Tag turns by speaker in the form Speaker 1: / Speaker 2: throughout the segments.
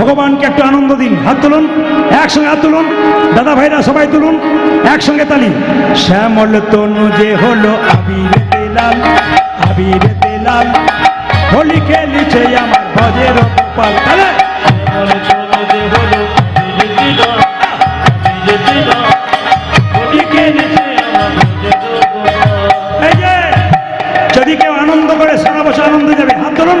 Speaker 1: ভগবানকে একটু আনন্দ দিন, হাত তুলুন, একসঙ্গে হাত তুলুন, দাদা ভাইরা সবাই তুলুন, একসঙ্গে তালি। শ্যামল তনু যে হলো আবির লাল আবির লাল হোলি খেলিছে আমার ভজের গোপাল। তাহলে যদি কেউ আনন্দ করে সারা বছর আনন্দ যাবে হাত তুলুন।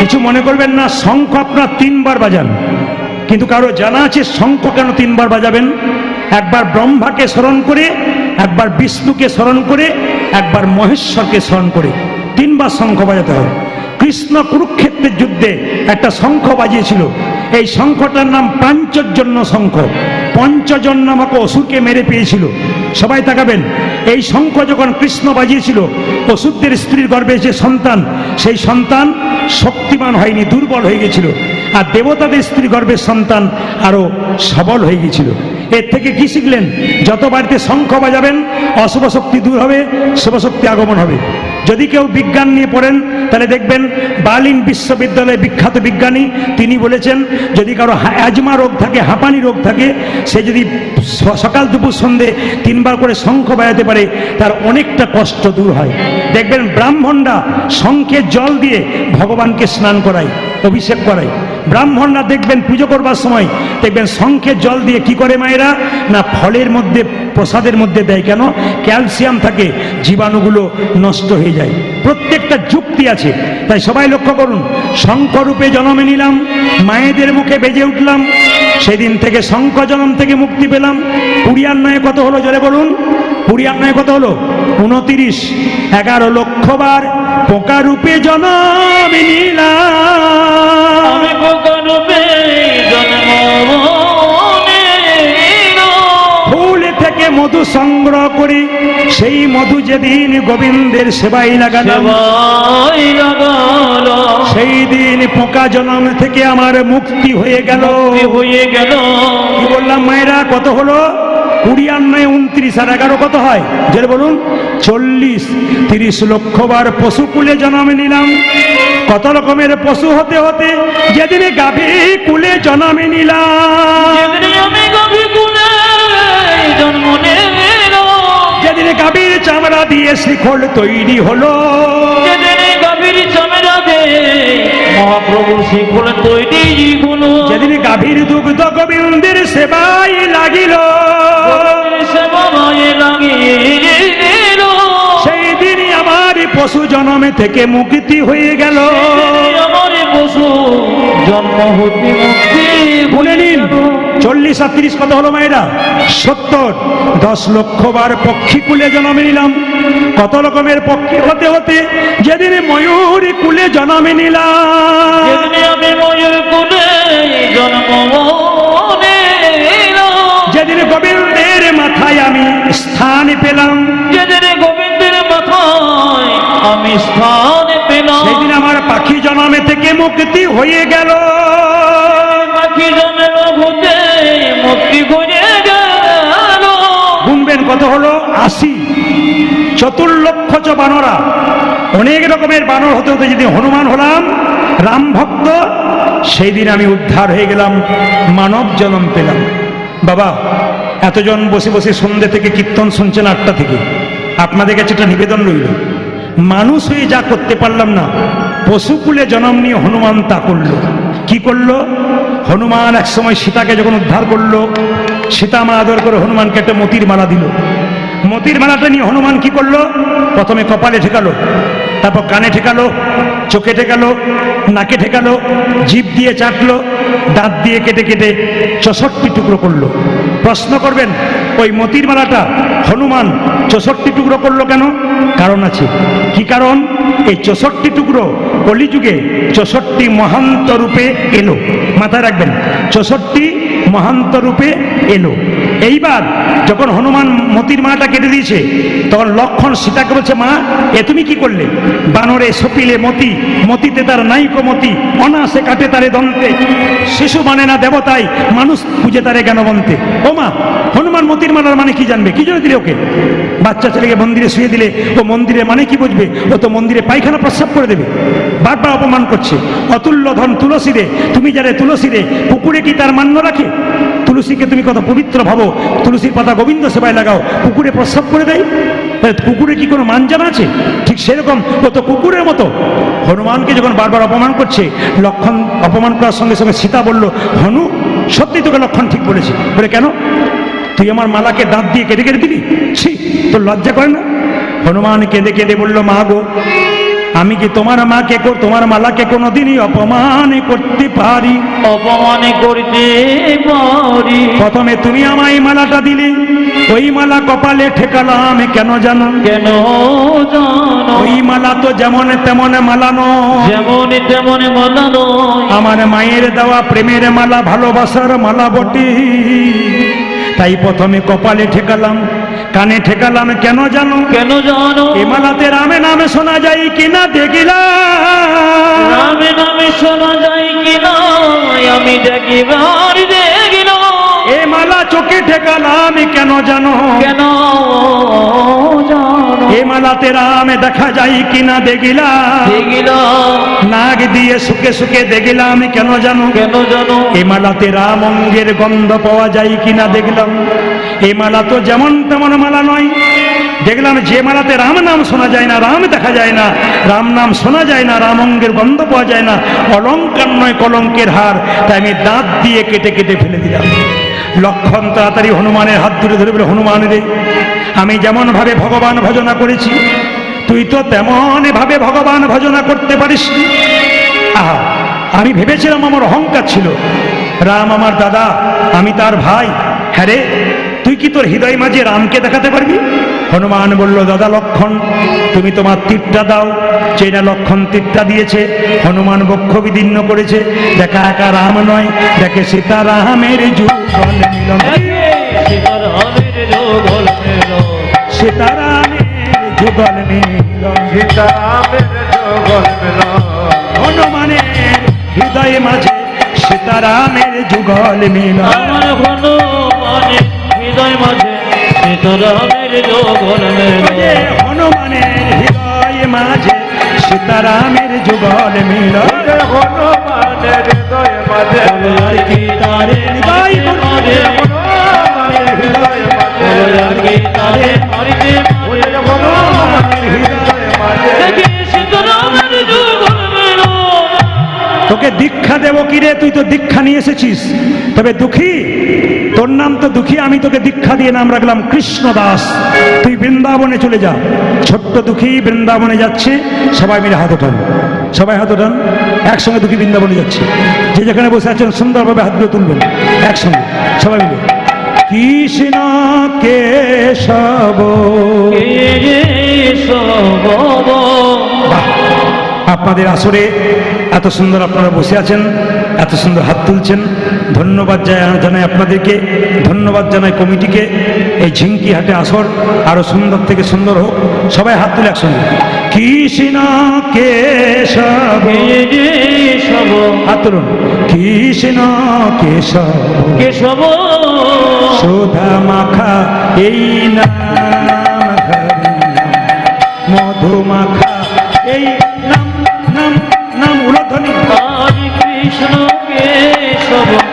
Speaker 1: কিছু মনে করবেন না, শঙ্খ আপনার তিনবার বাজান। কিন্তু কারও জানা আছে শঙ্খ কেন তিনবার বাজাবেন? একবার ব্রহ্মাকে স্মরণ করে, একবার বিষ্ণুকে স্মরণ করে, একবার মহেশ্বরকে স্মরণ করে। তিনবার শঙ্খ বাজাতে হবে কৃষ্ণ কুরুক্ষেত্রের যুদ্ধে একটা শঙ্খ বাজিয়েছিল। এই শঙ্খটার নাম পাঞ্চজন্য শঙ্খ। পঞ্চজন নামক অসুরকে মেরে পেয়েছিল। সবাই তাকাবেন। এই শঙ্খ যখন কৃষ্ণ বাজিয়েছিল, অসুরদের স্ত্রীর গর্ভে যে সন্তান, সেই সন্তান শক্তিমান হয়নি, দুর্বল হয়ে গেছিল। আর দেবতাদের স্ত্রী গর্ভের সন্তান আরও সবল হয়ে গেছিল। এর থেকে কি শিখলেন? যত বাড়িতে শঙ্খ বাজাবেন, অশুভ শক্তি দূর হবে, শুভ শক্তি আগমন হবে। যদি কেউ বিজ্ঞান নিয়ে পড়েন, তাহলে দেখবেন বার্লিন বিশ্ববিদ্যালয়ে বিখ্যাত বিজ্ঞানী, তিনি বলেছেন, যদি কারও অ্যাজমা রোগ থাকে, হাঁপানি রোগ থাকে, সে যদি সকাল দুপুর সন্ধে তিনবার করে শঙ্খ বাজাতে পারে, তার অনেকটা কষ্ট দূর হয়। দেখবেন ব্রাহ্মণরা শঙ্খে জল দিয়ে ভগবানকে স্নান করায়। অভিষেক করায় ব্রাহ্মণরা দেখবেন পুজো করবার সময় দেখবেন শঙ্খে জল দিয়ে কি করে মায়েরা? না ফলের মধ্যে, প্রসাদের মধ্যে দেয় কেন? ক্যালসিয়াম থাকে, জীবাণুগুলো নষ্ট হয়ে যায়। প্রত্যেকটা যুক্তি আছে। তাই সবাই লক্ষ্য করুন শঙ্করূপে জন্মে নিলাম, মায়েদের মুখে বেজে উঠলাম, সেদিন থেকে শঙ্খ জন্ম থেকে মুক্তি পেলাম। পুরিয়ার নয় কত হলো জলে বলুন? পুরিয়ার নয় কত হলো? উনতিরিশ এগারো লক্ষবার পোকা রূপে জন্ম নিলাম। ফুল থেকে মধু সংগ্রহ করি সেই মধু যেদিন গোবিন্দের সেবাই লাগালাম সেই দিন পোকা জনম থেকে আমার মুক্তি হয়ে গেল।
Speaker 2: হয়ে গেল।
Speaker 1: কি বললাম মায়েরা কত হলো? কুড়ি আর নয় উনত্রিশ আর এগারো কত হয়? যেটা বলুন। চল্লিশ তিরিশ লক্ষ বার পশু কুলে জন্ম নিলাম। কত রকমের পশু হতে হতে যেদিন গাভী কুলে জন্ম নিলাম।
Speaker 2: যেদিন আমি গভী কুলে জন্ম নিলাম।
Speaker 1: যেদিন গাভীর চামড়া দিয়ে শিখল তৈরি হলো।
Speaker 2: মহাপ্রভু শিখল তৈরি গুলো
Speaker 1: যেদিন গাভীর দুগ্ধ গোবিন্দের সেবাই লাগিল
Speaker 2: সেবা মায়ে লাগিল।
Speaker 1: সেই দিনই আমার পশু জন্মে থেকে মুক্তি হয়ে গেল।
Speaker 2: আমার পশু জন্ম হতে মুক্তি
Speaker 1: বলে নিন। চল্লিশ আর তিরিশ কত হলো মায়েরা? সত্তর। দশ লক্ষ বার পক্ষী কুলে জন্মে নিলাম। কত রকমের পক্ষী হতে হতে যেদিন ময়ূর কুলে জন্মে নিলাম।
Speaker 2: আমি ময়ূর কুলে জন্ম নিলাম।
Speaker 1: যেদিন গোবিন্দের মাথায় আমি স্থান পেলাম।
Speaker 2: যেদিন গোবিন্দের মাথায় আমি স্থান পেলাম।
Speaker 1: সেদিন আমার পাখি জন্মে থেকে মুক্তি হয়ে গেল। গুনবেন কত হলো? আশি। চতুর্লক্ষ চ বানরা অনেক রকমের বানর হতে হতে যদি হনুমান হলাম, রাম ভক্ত সেই দিন আমি উদ্ধার হয়ে গেলাম, মানব জন্ম পেলাম। বাবা, এতজন বসে বসে সন্ধ্যে থেকে কীর্তন শুনছেন আটটা থেকে। আপনাদের কাছে একটা নিবেদন রইল। মানুষ হয়ে যা করতে পারলাম না, পশুকুলে জন্ম নিয়ে হনুমান তা করল। কি করল? হনুমান এক সময় সীতাকে যখন উদ্ধার করল, সীতা মা আদর করে হনুমানকে একটা মতির মালা দিল। মতির মালাটা নিয়ে হনুমান কি করল? প্রথমে কপালে ঠেকালো, তারপর কানে ঠেকালো, চোখে ঠেকালো, নাকে ঠেকালো, জিভ দিয়ে চাটলো, দাঁত দিয়ে কেটে কেটে চৌষট্টি টুকরো করল। প্রশ্ন করবেন ওই মতির মালাটা হনুমান চৌষট্টি টুকরো করল কেন? কারণ আছে। কি কারণ? এই চৌষট্টি টুকরো কলিযুগে চৌষট্টি মহান্ত রূপে এলো। মাথায় রাখবেন, চৌষট্টি মহান্ত রূপে এলো। এইবার যখন হনুমান মতির মাটা কেটে দিয়েছে, তখন লক্ষণ সীতাকে বলছে, মা, এ তুমি কি করলে? বানরে সপিলে মতি, মতিতে তার নাইকো মতি অনাসে কাটে তারে দন্তে। শিশু মানে না দেবতাই, মানুষ পুজে তারে জ্ঞানবন্তে ও মা, হনুমান মতির মানার মানে কি জানবে? কি জন্য দিলে ওকে? বাচ্চা ছেলেকে মন্দিরে শুয়ে দিলে, ও মন্দিরে মানে কি বুঝবে? ও তো মন্দিরে পায়খানা প্রস্রাব করে দেবে। বারবার অপমান করছে। অতুল্য ধন তুলসী রে তুমি যারে তুলসী রে পুকুরে কি তার মান্য রাখে? তুলসীকে তুমি কত পবিত্র ভাবো? তুলসীর পাতা গোবিন্দ সেবায় লাগাও। কুকুরে প্রস্রাব করে দেয়। কুকুরে কি কোনো মান জানা আছে? ঠিক সেরকম ও তো কুকুরের মতো। হনুমানকে যখন বারবার অপমান করছে, লক্ষণ অপমান করার সঙ্গে সঙ্গে সীতা বলল, হনু সত্যি তোকে লক্ষণ ঠিক বলেছে। বলে, কেন? তুই আমার মালাকে দাঁত দিয়ে কেটে কেটে দিবি ছি, তোর লজ্জা করে না? হনুমান কেঁদে কেঁদে বলল, মা গো আমি কি তোমার মাকে কো- তোমার মালাকে কোনোদিনই অপমান করতে পারি?
Speaker 2: অপমান করতে পারি।
Speaker 1: প্রথমে তুমি আমায় মালাটা দিলে। ওই মালা কপালে ঠেকালাম কেন জানো?
Speaker 2: কেন জানো?
Speaker 1: ওই মালা তো যেমন তেমন মালানো।
Speaker 2: যেমন তেমন মালানো।
Speaker 1: আমার মায়ের দেওয়া প্রেমের মালা ভালোবাসার মালা বটি। তাই প্রথমে কপালে ঠেকালাম। কানে ঠেকালাম কেন জানো?
Speaker 2: কেন জানো?
Speaker 1: হিমালাতে রামে নামে শোনা যায় কিনা দেখিলাম।
Speaker 2: রামে নামে শোনা যায় কিনা আমি দেখিবার দেখিল
Speaker 1: এ মালা চোখে ঠেকালাম কেন জানো?
Speaker 2: কেন?
Speaker 1: মালাতে রামে দেখা যায় কিনা দেখিলাম।
Speaker 2: দেখিল।
Speaker 1: নাগ দিয়ে সুখে সুখে দেখিলাম কেন জানো?
Speaker 2: কেন জানো?
Speaker 1: এ মালাতে রাম অঙ্গের গন্ধ পাওয়া যায় কিনা দেখলাম। এ মালা তো যেমন তেমন মালা নয়। দেখলাম যে মালাতে রাম নাম শোনা যায় না রাম দেখা যায় না রাম নাম শোনা যায় না রাম অঙ্গের গন্ধ পাওয়া যায় না। অলঙ্কার নয় কলঙ্কের হার। তাই আমি দাঁত দিয়ে কেটে কেটে ফেলে দিলাম। লক্ষণ তাড়াতাড়ি হনুমানের হাত ধরে ধরে বলে, হনুমান রে, আমি যেমনভাবে ভগবান ভজনা করেছি, তুই তো তেমন ভাবে ভগবান ভজনা করতে পারিস আহা, আমি ভেবেছিলাম আমার অহংকার ছিল। রাম আমার দাদা, আমি তার ভাই। হ্যাঁ রে, তুই কি তোর হৃদয় মাঝে রামকে দেখাতে পারবি? হনুমান বলল, দাদা লক্ষণ, তুমি তোমার তীরটা দাও। চেনা লক্ষণ তীরটা দিয়েছে, হনুমান বক্ষ বিদীর্ণ করেছে। দেখা একা রাম নয়, দেখে যুগল
Speaker 2: সীতারামের
Speaker 1: সীতারামের যুগল মিলন।
Speaker 3: সীতারামের মিলন
Speaker 1: হনুমানের হৃদয় মাঝে সীতারামের যুগল
Speaker 2: হৃদয় মাঝে মেল।
Speaker 1: হনুমানের হৃদয় মাঝে সীতারামের যুগল
Speaker 3: ওরে হনুমানের হৃদয় মাঝে।
Speaker 2: কি তারে মাঝে
Speaker 3: হনুমানের হৃদয় মাঝে।
Speaker 2: তারে মারিতে
Speaker 3: হনুমানের হৃদয় মাঝে।
Speaker 2: সীতারামের যোগল
Speaker 1: তোকে দীক্ষা দেবো কিরে তুই তো দীক্ষা নিয়ে এসেছিস। তবে দুঃখী তোর নাম তো দুঃখী আমি তোকে দীক্ষা দিয়ে নাম রাখলাম কৃষ্ণ দাস তুই বৃন্দাবনে চলে যা। ছোট্ট দুঃখী বৃন্দাবনে যাচ্ছে সবাই মিলে হাত ওঠান। সবাই হাত ওঠান একসঙ্গে দুঃখী বৃন্দাবনে যাচ্ছে। যে যেখানে বসে আছেন সুন্দরভাবে হাতগুলো তুলবেন একসঙ্গে সবাই মিলে। কৃষ্ণ কেশব! আপনাদের আসরে এত সুন্দর আপনারা বসে আছেন এত সুন্দর হাত তুলছেন। ধন্যবাদ জানাই আপনাদেরকে ধন্যবাদ জানাই কমিটিকে। এই ঝিঙ্কি হাটে আসর আরও সুন্দর থেকে সুন্দর হোক সবাই হাত তুলে একসঙ্গে। কৃষ্ণ কেশব।
Speaker 2: কেশব
Speaker 1: হাত তুলুন। কৃষ্ণ কেশব।
Speaker 2: কেশব।
Speaker 1: সুধা মাখা এই নাম। মধু মাখা এই নাম নাম নাম উলধ্বনি
Speaker 2: কৃষ্ণ কেশব।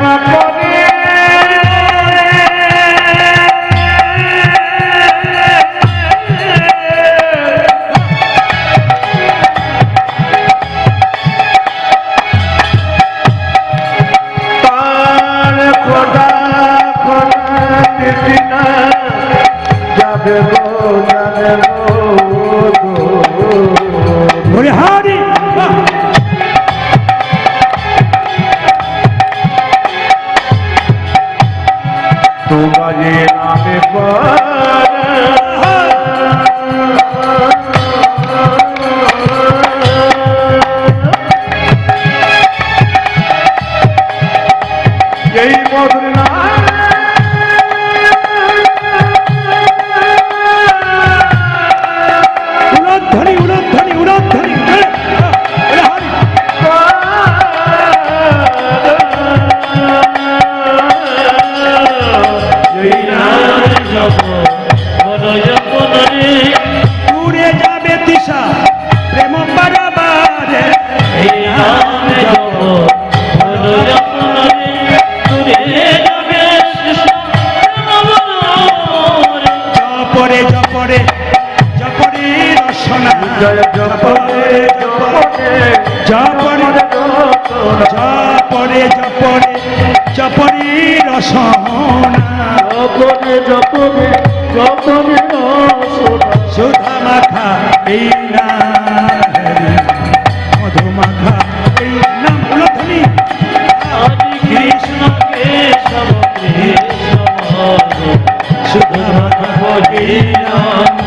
Speaker 2: পাপা
Speaker 1: কৃষ্ণ কেশব কৃষ্ণ শুধু মাখা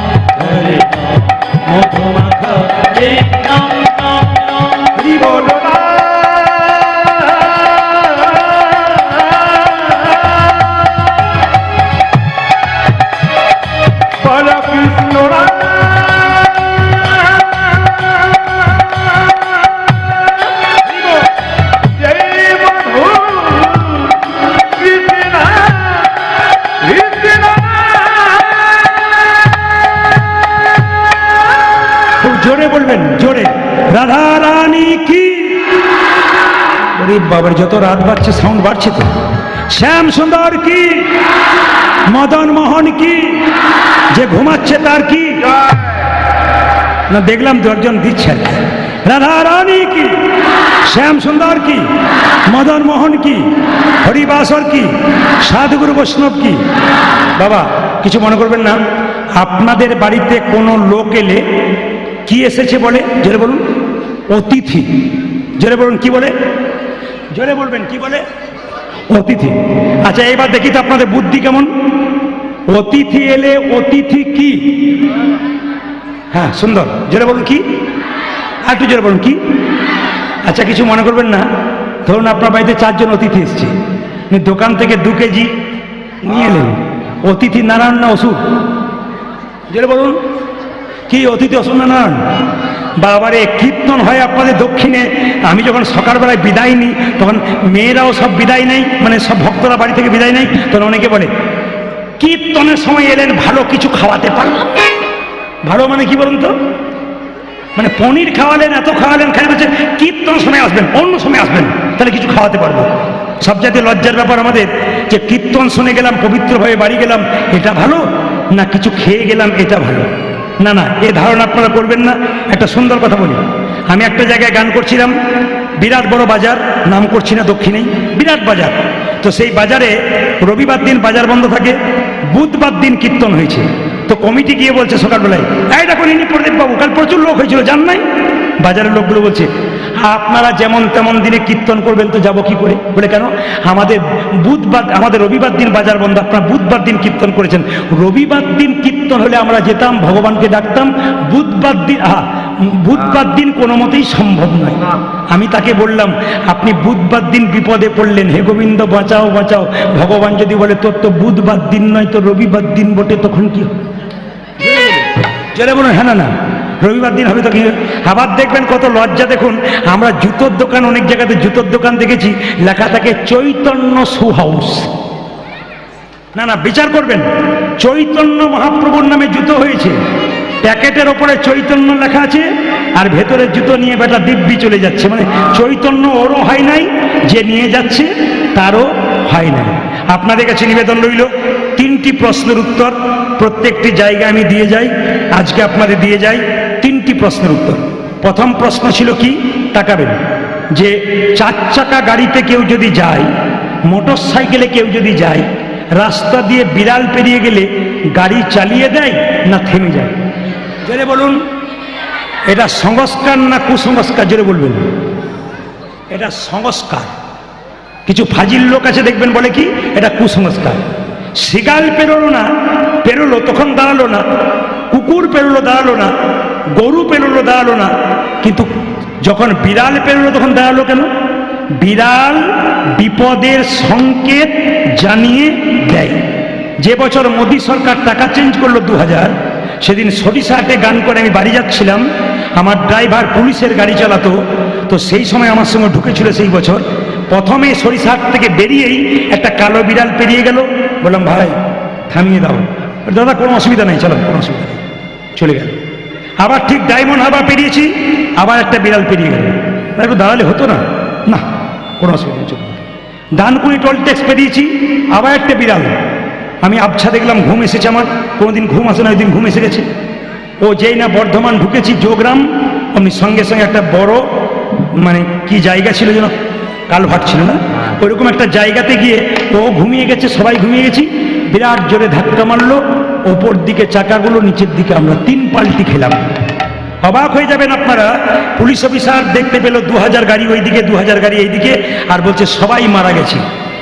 Speaker 1: যত রাত বাড়ছে সাউন্ড বাড়ছে তো? শ্যাম সুন্দর কি? মদন মোহন কি? যে ঘুমাচ্ছে তার কি? না, দেখলাম দু একজন দিচ্ছেন রাধা রানী কি? শ্যাম সুন্দর কি? মদন মোহন কি? হরিবাসর কি? সাধুগুরু বৈষ্ণব কি? বাবা, কিছু মনে করবেন না। আপনাদের বাড়িতে কোনো লোক এলে কি এসেছে বলে? জোরে বলুন। অতিথি। জোরে বলুন, কি বলে? জোরে বলবেন, কি বলে? অতিথি। আচ্ছা এবার দেখি তো আপনাদের বুদ্ধি কেমন? অতিথি এলে অতিথি কি? হ্যাঁ সুন্দর। জোরে বলুন, কি? আর একটু জোরে বলুন, কি? আচ্ছা কিছু মনে করবেন না। ধরুন আপনার বাড়িতে চারজন অতিথি এসছে। দোকান থেকে দু কেজি নিয়ে এলেন। অতিথি নারায়ণ না ওষুধ জোরে বলুন। কি, অতিথি ওষুধ না নারায়ণ? বাবারে, কীর্তন হয় আপনাদের দক্ষিণে। আমি যখন সকালবেলায় বিদায় নিই, তখন মেয়েরাও সব বিদায় নেই মানে সব ভক্তরা বাড়ি থেকে বিদায় নেই তখন অনেকে বলে, কীর্তনের সময় এলেন ভালো কিছু খাওয়াতে পারলাম ভালো মানে কি বলুন তো? মানে পনির খাওয়ালেন, এত খাওয়ালেন, খালি বলছে কীর্তন সময় আসবেন, অন্য সময় আসবেন, তাহলে কিছু খাওয়াতে পারব। সব জাতীয় লজ্জার ব্যাপার আমাদের, যে কীর্তন শুনে গেলাম পবিত্রভাবে বাড়ি গেলাম, এটা ভালো, না কিছু খেয়ে গেলাম, এটা ভালো? না না, এ ধারণা আপনারা করবেন না, একটা সুন্দর কথা বলি। আমি একটা জায়গায় গান করছিলাম, বিরাট বড় বাজার, নাম করছি না দক্ষিণেই বিরাট বাজার। তো সেই বাজারে রবিবার দিন বাজার বন্ধ থাকে, বুধবার দিন কীর্তন হয়েছে। তো কমিটি গিয়ে বলছে সকালবেলায়, এই দেখুন ইনি প্রদীপ বাবু কাল প্রচুর লোক হয়েছিল জান নাই? বাজারের লোকগুলো বলছে আপনারা যেমন তেমন দিনে কীর্তন করবেন তো যাব কি করে? বলে কেন? আমাদের বুধবার, আমাদের রবিবার দিন বাজার বন্ধ। আপনারা বুধবার দিন কীর্তন করেছেন। রবিবার দিন কীর্তন হলে আমরা যেতাম, ভগবানকে ডাকতাম। বুধবার দিন, আহা, বুধবার দিন কোনো মতেই সম্ভব নয়। আমি তাকে বললাম, আপনি বুধবার দিন বিপদে পড়লেন। হে গোবিন্দ, বাঁচাও বাঁচাও। ভগবান যদি বলে, তোর তো বুধবার দিন নয়, তো রবিবার দিন বটে, তখন কি হবে? হ্যাঁ না না। রবিবার দিন হবে তো কি আবার দেখবেন কত লজ্জা দেখুন। আমরা জুতোর দোকান, অনেক জায়গাতে জুতোর দোকান দেখেছি। লেখা থাকে চৈতন্য সু হাউস না না, বিচার করবেন। চৈতন্য মহাপ্রভুর নামে জুতো হয়েছে। প্যাকেটের ওপরে চৈতন্য লেখা আছে আর ভেতরের জুতো নিয়ে বেটা দিব্যি চলে যাচ্ছে। মানে চৈতন্য ওরও হয় নাই, যে নিয়ে যাচ্ছে তারও হয় নাই। আপনাদের কাছে নিবেদন রইল, তিনটি প্রশ্নের উত্তর প্রত্যেকটি জায়গায় আমি দিয়ে যাই, আজকে আপনাদের দিয়ে যাই। তিনটি প্রশ্নের উত্তর। প্রথম প্রশ্ন ছিল কি? তাকাবেন। যে চার চাকা গাড়িতে কেউ যদি যায় মোটর সাইকেলে কেউ যদি যায়, রাস্তা দিয়ে বিড়াল পেরিয়ে গেলে গাড়ি চালিয়ে দেয় না থেমে যায়? জোরে বলুন। এটা সংস্কার না কুসংস্কার? জোরে বলবেন। এটা সংস্কার। কিছু ফাজিল লোক আছে, দেখবেন বলে কি? এটা কুসংস্কার। শিগাল পেরোলো না, পেরোলো, তখন দাঁড়াল না। কুকুর পেরোলো, দাঁড়াল না। গরু পেরোলো, দাঁড়াল না। কিন্তু যখন বিড়াল পেরোলো, তখন দাঁড়াল কেন? বিড়াল বিপদের সংকেত জানিয়ে দেয়। যে বছর মোদী সরকার টাকা চেঞ্জ করল দু হাজার সেদিন সরিষাহাটে গান করে আমি বাড়ি যাচ্ছিলাম। আমার ড্রাইভার পুলিশের গাড়ি চালাতো। তো সেই সময় আমার সঙ্গে ঢুকেছিল সেই বছর। প্রথমে সরিষাহাট থেকে বেরিয়েই একটা কালো বিড়াল পেরিয়ে গেল। বললাম, ভাই, থামিয়ে দাও। দাদা, কোনো অসুবিধা নেই, চলো, কোনো অসুবিধা নেই। চলে গেল। আবার ঠিক ডায়মন্ড হারবার পেরিয়েছি, আবার একটা বিড়াল পেরিয়ে গেল। একটু দাঁড়ালে হতো না? না, কোনো অসুবিধা নেই চলো ডানকুনি টোল ট্যাক্স পেরিয়েছি, আবার একটা বিড়াল। আমি আবছা দেখলাম, ঘুম এসেছে আমার। কোনোদিন ঘুম আসে না, ওই দিন ঘুম এসে গেছে। ও যেই না বর্ধমান ঢুকেছি যোগরাম আমি সঙ্গে সঙ্গে একটা বড় মানে কি জায়গা ছিল যেন কালভাট ছিল না? ওইরকম একটা জায়গাতে গিয়ে ও ঘুমিয়ে গেছে, সবাই ঘুমিয়ে গেছি। বিরাট জোরে ধাক্কা মারলো। ওপর দিকে চাকাগুলো, নিচের দিকে আমরা তিন পাল্টি খেলাম। অবাক হয়ে যাবেন আপনারা। পুলিশ অফিসার দেখতে পেল দু হাজার গাড়ি ওইদিকে দু হাজার গাড়ি এইদিকে, আর বলছে সবাই মারা গেছে।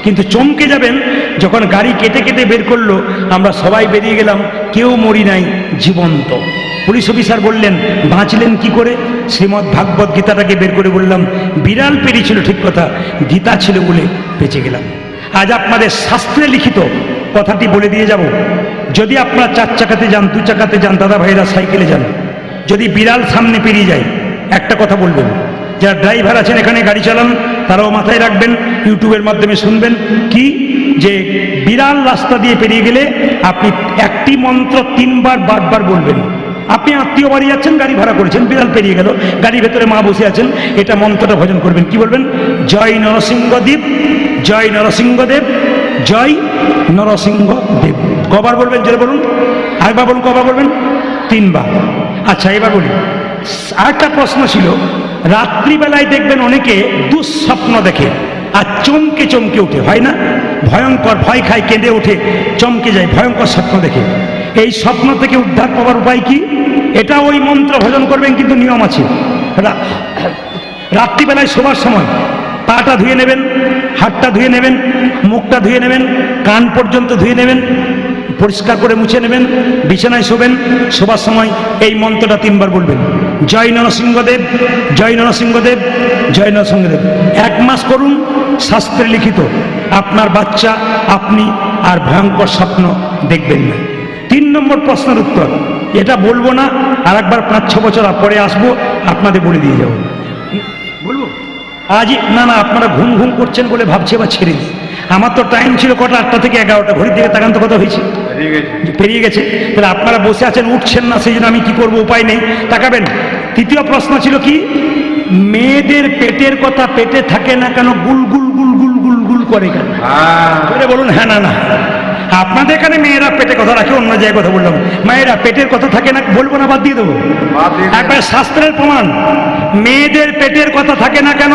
Speaker 1: কিন্তু চমকে যাবেন, যখন গাড়ি কেটে কেটে বের করল, আমরা সবাই বেরিয়ে গেলাম, কেউ মরি নাই, জীবন্ত। পুলিশ অফিসার বললেন, বাঁচলেন কি করে? শ্রীমৎ ভাগবত গীতাটাকে বের করে বললাম, বিড়াল পেরিয়েছিল ঠিক কথা, গীতা ছিল বলে বেঁচে গেলাম। আজ আপনাদের শাস্ত্রে লিখিত কথাটি বলে দিয়ে যাব। যদি আপনারা চার চাকাতে যান, দু চাকাতে যান, দাদা ভাইরা সাইকেলে যান, যদি বিড়াল সামনে পেরিয়ে যায়, একটা কথা বলবেন, যারা ড্রাইভার আছেন এখানে গাড়ি চালান, তারাও মাথায় রাখবেন, ইউটিউবের মাধ্যমে শুনবেন, কি? যে বিড়াল রাস্তা দিয়ে পেরিয়ে গেলে আপনি একটি মন্ত্র তিনবার, বারবার বলবেন। আপনি আত্মীয় বাড়ি যাচ্ছেন, গাড়ি ভাড়া করেছেন, বিড়াল পেরিয়ে গেল গাড়ির ভেতরে মা বসে আছেন, এটা মন্ত্রটা ভজন করবেন, কি বলবেন? জয় নরসিংহদেব জয় নরসিংহদেব জয় নরসিংহদেব। কবার বলবেন? জোরে বলুন। আরেকবার বলুন, কবার বলবেন? তিনবার। আচ্ছা এবার বলি। আরেকটা প্রশ্ন ছিল, রাত্রিবেলায় দেখবেন অনেকে দুঃস্বপ্ন দেখে আর চমকে চমকে উঠে, হয় না? ভয়ঙ্কর ভয় খায়, কেঁদে ওঠে, চমকে যায়, ভয়ঙ্কর স্বপ্ন দেখে। এই স্বপ্ন থেকে উদ্ধার পাওয়ার উপায় কি? এটা ওই মন্ত্র ভজন করবেন, কিন্তু নিয়ম আছে। রাত্রিবেলায় শোবার সময় পাটা ধুয়ে নেবেন, হাতটা ধুয়ে নেবেন, মুখটা ধুয়ে নেবেন, কান পর্যন্ত ধুয়ে নেবেন পরিষ্কার করে মুছে নেবেন, বিছানায় শোবেন, শোবার সময় এই মন্ত্রটা তিনবার বলবেন। জয় নরসিংহদেব জয় নরসিংহদেব জয় নরসিংহদেব। এক মাস করুন, শাস্ত্রে লিখিত, আপনার বাচ্চা, আপনি আর ভয়ঙ্কর স্বপ্ন দেখবেন না। তিন নম্বর প্রশ্নের উত্তর, এটা বলব না আর একবার পাঁচ ছ বছর পরে আসব, আপনাদের বলে দিয়ে যাব। বলব? আজ না না, আপনারা ঘুম ঘুম করছেন বলে ভাবছে বা ছেড়ে দিই। আমার তো টাইম ছিল কটা আটটা থেকে এগারোটা ঘড়ির দিকে তাকান তো কত হয়েছে।
Speaker 3: পেরিয়ে গেছে।
Speaker 1: তাহলে আপনারা বসে আছেন উঠছেন না সেই জন্য আমি কি করব উপায় নেই। তাকাবেন। তৃতীয় প্রশ্ন ছিল কি? মেয়েদের পেটের কথা পেটে থাকে না কেন? গুল গুল গুল গুল গুল গুল করে কেন?
Speaker 3: হ্যাঁ।
Speaker 1: বলে বলুন হ্যাঁ না না। আপনাদের এখানে মেয়েরা পেটে কথা রাখে অন্য জায়গায় কথা বললাম। মায়েরা পেটের কথা থাকে না বলব না বাদ দিয়ে দেবো। একবার শাস্ত্রের প্রমাণ মেয়েদের পেটের কথা থাকে না কেন?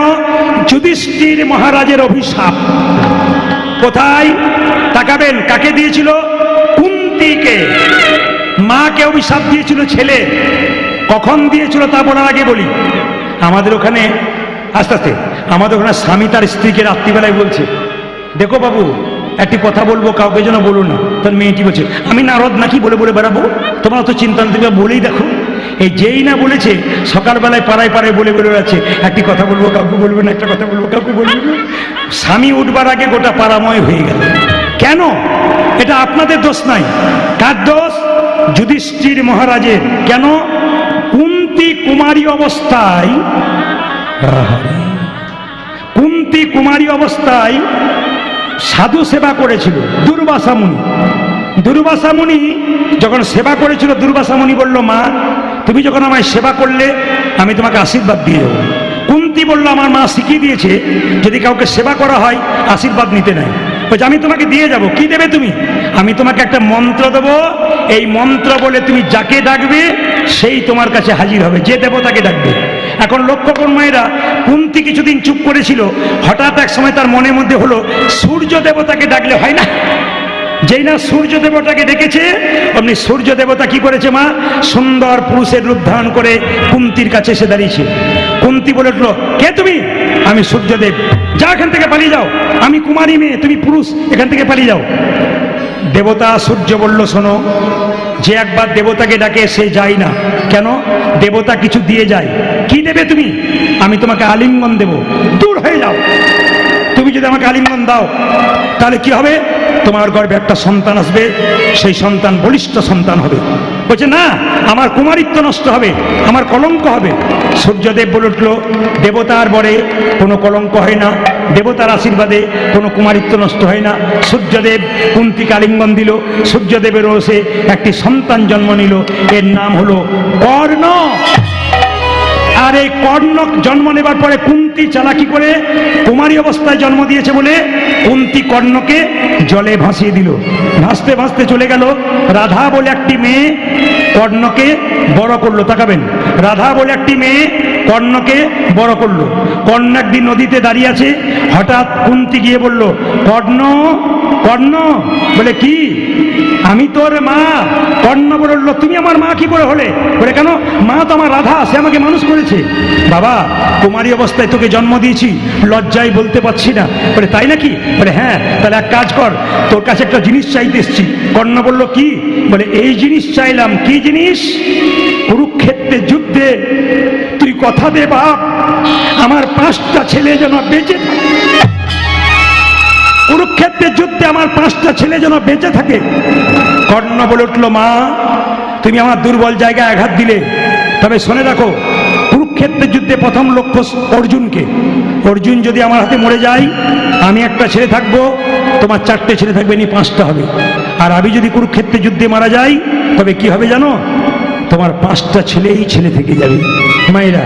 Speaker 1: যুধিষ্ঠির মহারাজের অভিশাপ। কোথায়? তাকাবেন কাকে দিয়েছিল? কুন্তিকে। মাকে অভিশাপ দিয়েছিল ছেলে। কখন দিয়েছিল তা বলার আগে বলি। আমাদের ওখানে আস্তে আস্তে আমাদের ওখানে স্বামী তার স্ত্রীকে রাত্রিবেলায় বলছে দেখো বাবু একটি কথা বলব, কাউকে যেন বলো না। তার মেয়েটি বলছে, আমি নারদ নাকি? বলে বলে বেড়াবো। তোমার তো চিন্তা তুমি বলেই দেখো। এই যেই না বলেছে, সকালবেলায় পাড়ায় পাড়ায় বলে বলে বেড়াচ্ছে। একটি কথা বলব, কাউকে বলব না, একটা কথা বলব, কাউকে বলব না। স্বামী উঠবার আগে গোটা পাড়াময় হয়ে গেল। কেন? এটা আপনাদের দোষ নাই। কার দোষ? যুধিষ্ঠির মহারাজের। কেন? কুন্তি কুমারী অবস্থায় কুন্তি কুমারী অবস্থায় সাধু সেবা করেছিল, দুর্বাসা মুনি। দুর্বাসা মুনি যখন সেবা করেছিল, দুর্বাসা মুনি বলল, মা, তুমি যখন আমায় সেবা করলে, আমি তোমাকে আশীর্বাদ দিয়ে দেবো। কুন্তি বলল, আমার মা শিখিয়ে দিয়েছে, যদি কাউকে সেবা করা হয়, আশীর্বাদ নিতে নাই। বলছে আমি তোমাকে দিয়ে যাব। কি দেবে তুমি? আমি তোমাকে একটা মন্ত্র দেবো। এই মন্ত্র বলে তুমি যাকে ডাকবে, সেই তোমার কাছে হাজির হবে। যে দেবতাকে ডাকবে। এখন লক্ষ্য কোন মায়েরা, কুন্তি কিছুদিন চুপ করেছিল। হঠাৎ এক সময় তার মনের মধ্যে হলো, সূর্য দেবতাকে ডাকলে হয় না? যেই না সূর্য দেবতাকে ডেকেছে, অমনি সূর্য দেবতা কি করেছে মা? সুন্দর পুরুষের রূপ ধারণ করে কুন্তির কাছে এসে দাঁড়িয়েছে। কুন্তি বলে উঠল, কে তুমি? আমি সূর্যদেব, যা এখান থেকে পালিয়ে যাও। আমি কুমারী মেয়ে, তুমি পুরুষ, এখান থেকে পালিয়ে যাও। দেবতা সূর্য বলল, শোনো, যে একবার দেবতাকে ডাকে, সে যায় না। কেন? দেবতা কিছু দিয়ে যায়। কি দেবে তুমি? আমি তোমাকে আলিঙ্গন দেব। দূর হয়ে যাও। যদি আমাকে আলিঙ্গন দাও, তাহলে কি হবে? তোমার গর্ভে একটা সন্তান আসবে, সেই সন্তান বলিষ্ঠ সন্তান হবে। বলছে, না, আমার কুমারিত্ব নষ্ট হবে, আমার কলঙ্ক হবে। সূর্যদেব বলে উঠল, দেবতার বরে কোনো কলঙ্ক হয় না, দেবতার আশীর্বাদে কোনো কুমারিত্ব নষ্ট হয় না। সূর্যদেব কুন্তিকে আলিঙ্গন দিল, সূর্যদেবের রোষে একটি সন্তান জন্ম নিল, এর নাম হলো কর্ণ। আর এই কর্ণ জন্ম নেবার পরে কুন্তি চালাকি করে কুমারী অবস্থায় জন্ম দিয়েছে বলে কুন্তি কর্ণকে জলে ভাসিয়ে দিল। ভাসতে ভাসতে চলে গেল। রাধা বলে একটি মেয়ে কর্ণকে বড় করল। তাকাবেন। রাধা বলে একটি মেয়ে কর্ণকে বড় করল। কর্ণ একদিন নদীতে দাঁড়িয়ে আছে। হঠাৎ কুন্তি গিয়ে বলল, কর্ণ কর্ণ। বলে, কি? আমি তোর মা। কর্ণ বলল তুমি আমার মা কি করে হলে? বলে, কেন? মা তো আমার রাধা, সে আমাকে মানুষ করেছে। বাবা কুমারী অবস্থায় তোকে জন্ম দিয়েছি, লজ্জায় বলতে পারছি না। বলে, তাই নাকি? বলে হ্যাঁ তাহলে এক কাজ কর, তোর কাছে একটা জিনিস চাইতে এসছি। কর্ণ বলল, কি? বলে, এই জিনিস চাইলাম। কি জিনিস? কুরুক্ষেত্রের যুদ্ধে তুই কথা দে, বাপ। আমার পাঁচটা ছেলে যেন বেঁচে থাকে। কুরুক্ষেত্রের যুদ্ধে আমার পাঁচটা ছেলে যেন বেঁচে থাকে। কর্ণ বলে উঠল, মা, তুমি আমার দুর্বল জায়গায় আঘাত দিলে। তবে শুনে রাখো কুরুক্ষেত্রের যুদ্ধে প্রথম লক্ষ্য অর্জুনকে। অর্জুন যদি আমার হাতে মরে যায়, আমি একটা ছেলে থাকব, তোমার চারটে ছেলে থাকবে নি পাঁচটা হবে। আর আমি যদি কুরুক্ষেত্রের যুদ্ধে মারা যাই, তবে কি হবে জানো? তোমার পাঁচটা ছেলেই ছেলে থেকে যাবে। মায়েরা,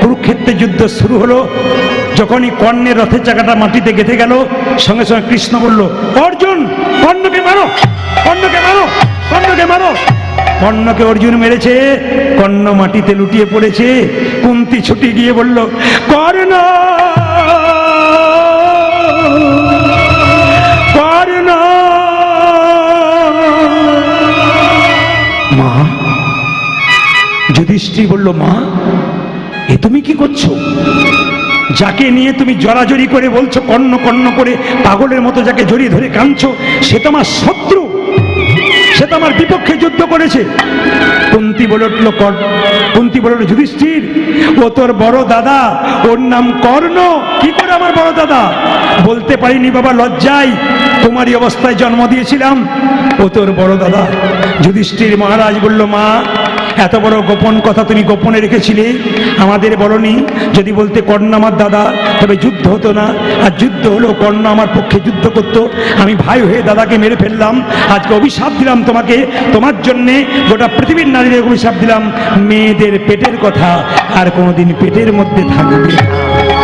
Speaker 1: কুরুক্ষেত্রে যুদ্ধ শুরু হলো। যখনই কর্ণের রথের চাকাটা মাটিতে গেঁথে গেল, সঙ্গে সঙ্গে কৃষ্ণ বলল, অর্জুন, কর্ণকে মারো কর্ণকে মারো কর্ণকে মারো। কর্ণকে অর্জুন মেরেছে, কর্ণ মাটিতে লুটিয়ে পড়েছে। কুন্তি ছুটি গিয়ে বলল, কর্ণ কর্ণ। মা, যুধিষ্ঠির বলল, মা এ তুমি কি করছ? যাকে নিয়ে তুমি জড়াজড়ি করে বলছো, কর্ণ কর্ণ করে পাগলের মতো যাকে জড়িয়ে ধরে কাঁদছো, সে তো আমার শত্রু। সে তো আমার বিপক্ষে যুদ্ধ করেছে। কুন্তি বলে উঠল, কর- কুন্তি বলে উঠল, যুধিষ্ঠির, ও তোর বড় দাদা, ওর নাম কর্ণ। কি করে আমার বড় দাদা? বলতে পারিনি বাবা, লজ্জায়। তোমারই অবস্থায় জন্ম দিয়েছিলাম। ও তোর বড় দাদা। যুধিষ্ঠির মহারাজ বলল, মা এত বড় গোপন কথা তুমি গোপনে রেখেছিলে? আমাদের বলনি, যদি বলতে কর্ণ আমার দাদা, তবে যুদ্ধ হতো না। আর যুদ্ধ হলো কর্ণ আমার পক্ষে যুদ্ধ করত। আমি ভাই হয়ে দাদাকে মেরে ফেললাম। আজকে অভিশাপ দিলাম তোমাকে। তোমার জন্যে গোটা পৃথিবীর নারীদের অভিশাপ দিলাম। মেয়েদের পেটের কথা আর কোনোদিন পেটের মধ্যে থাকবে না।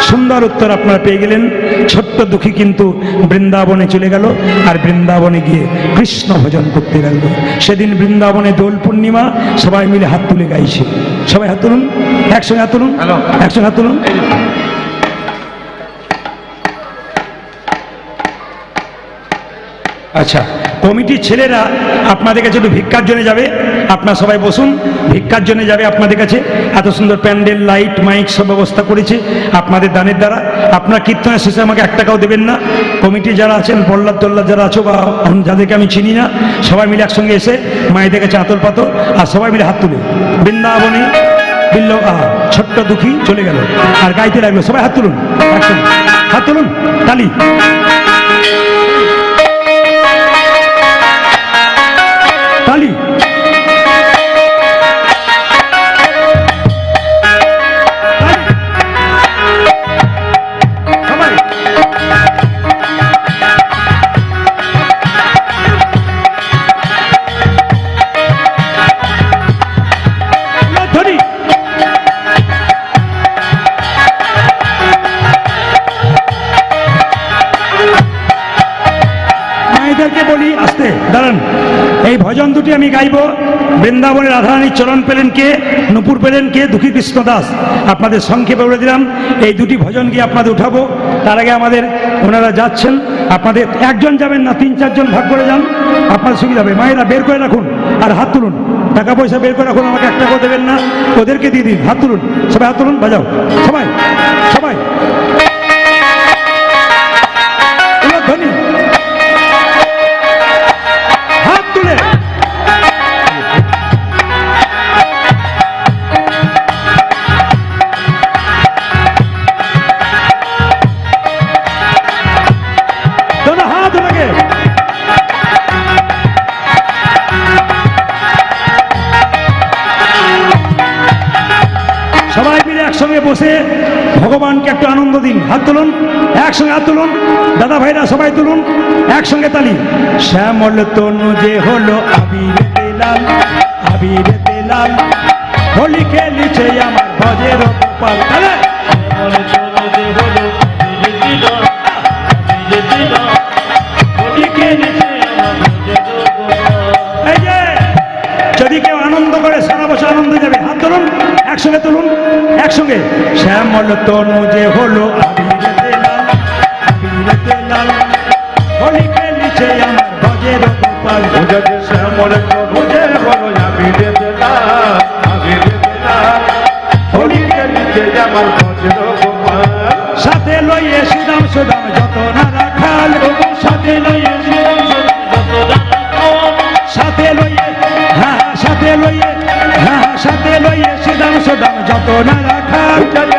Speaker 1: সুন্দর উত্তর আপনারা পেয়ে গেলেন। ছোট্ট দুঃখী কিন্তু বৃন্দাবনে চলে গেল আর বৃন্দাবনে গিয়ে কৃষ্ণ ভজন করতে লাগল। সেদিন বৃন্দাবনে দোল পূর্ণিমা সবাই মিলে হাত তুলে গাইছে। সবাই হাত তুলুন একসঙ্গে হাত তুলুন। একসঙ্গে হাত তুলুন। আচ্ছা কমিটির ছেলেরা আপনাদের কাছে একটু ভিক্ষার জন্য যাবে। আপনারা সবাই বসুন, ভিক্ষার জন্য যাবে আপনাদের কাছে। এত সুন্দর প্যান্ডেল, লাইট, মাইক সব ব্যবস্থা করেছে আপনাদের দানের দ্বারা। আপনার কীর্তনের শেষে আমাকে এক টাকাও দেবেন না। কমিটি যারা আছেন পল্লাদ টল্লাদ যারা আছো বা যাদেরকে আমি চিনি না, সবাই মিলে একসঙ্গে এসে মায়েদের কাছে আতর পাতো আর সবাই মিলে হাত তুলে। বৃন্দাবনে বিল্ল, আহা, ছোট্ট দুঃখী চলে গেল। আর গাইতে লাগল, সবাই হাত তুলুন, একসঙ্গে। হাত তুলুন তালি তালি। ভজন দুটি আমি গাইব। বৃন্দাবনের রাধারানীর চরণ পেলেন কে? নুপুর পেলেন কে? দুঃখী কৃষ্ণ দাস। আপনাদের সংক্ষেপে বলে দিলাম, এই দুটি ভজন গিয়ে আপনাদের উঠাবো। তার আগে আমাদের ওনারা যাচ্ছেন। আপনাদের একজন যাবেন না, তিন চারজন ভাগ করে যান। আপনার সুবিধা হবে। মায়েরা, বের করে রাখুন আর হাত তুলুন। টাকা পয়সা বের করে রাখুন, আমাকে এক টাকাও দেবেন না। ওদেরকে দিয়ে দিন, হাত তুলুন। সবাই হাত তুলুন, বাজাও। সবাই সবাই। ভগবানকে একটু আনন্দ দিন। হাত তুলুন, একসঙ্গে হাত তুলুন, দাদা ভাইরা সবাই তুলুন, একসঙ্গে তালি। শ্যামল তনু যে হলো আবির লাল আবির লাল হোলি খেলিছে আমার ভজের গোপাল তাহলে তনু যে হলো আবিরেতে লাল আবিরেতে লাল। খেলিছে আমার ভজের গোপাল
Speaker 3: শ্যামল আমার গোপাল
Speaker 1: সাথে লইয়ে সুদাম সুদাম যত না রাখাল সাথে লইয়ে সুদাম সুদাম
Speaker 2: যত দানা
Speaker 1: সাথে লইয়ে হ্যাঁ সাথে লইয়ে হ্যাঁ সাথে লইয়ে সুদাম সুদাম যত না রাখাল